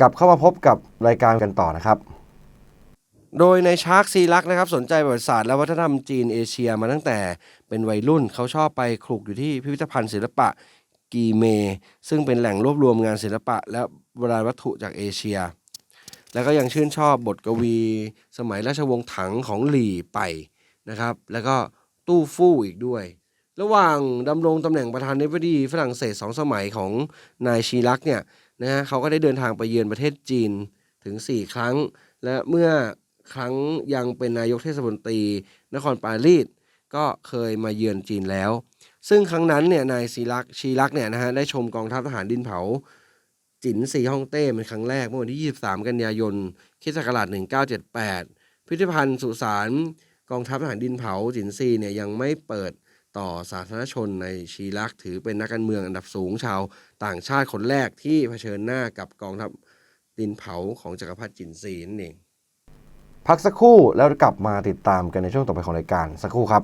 กลับเข้ามาพบกับรายการกันต่อนะครับ โดยในชาร์กซีลักนะครับสนใจประวัติศาสตร์และวัฒนธรรมจีนเอเชียมาตั้งแต่เป็นวัยรุ่นเขาชอบไปคลุกอยู่ที่พิพิธภัณฑ์ศิลปะกีเม ซึ่งเป็นแหล่งรวบรวมงานศิลปะ และโบราณวัตถุจากเอเชีย แล้วก็ยังชื่นชอบบทกวี สมัยราชวงศ์ถังของหลี่ไปนะครับ แล้วก็ตู้ฟู่อีกด้วย ระหว่างดำรงตำแหน่งประธานาธิบดีฝรั่งเศสสองสมัยของนายชีรักเนี่ย นะฮะเขาก็ได้เดินทางไปเยือนประเทศจีนถึง 4 ครั้ง และเมื่อครั้งยังเป็นนายกเทศมนตรี นครปารีสก็เคยมาเยือนจีนแล้ว ซึ่งครั้งนั้นเนี่ยนายชีรักชีรักเนี่ยนะฮะได้ชมกองทัพทหารดินเผา จินซีฮ่องเต้เป็นครั้งแรกเมื่อวันที่ 23 กันยายนคิศักราช1978 พิพิธภัณฑ์สุสานกองทัพทหารดินเผาจินซีเนี่ยยังไม่เปิด ต่อสาธารณชนในชีรักถือเป็นนักการเมืองอันดับสูงชาวต่างชาติคนแรกที่เผชิญหน้ากับกองทัพดินเผาของจักรพรรดิจินซีนั่นเองพักสักครู่แล้วกลับมาติดตามกันในช่วงต่อไปของรายการสักครู่ครับ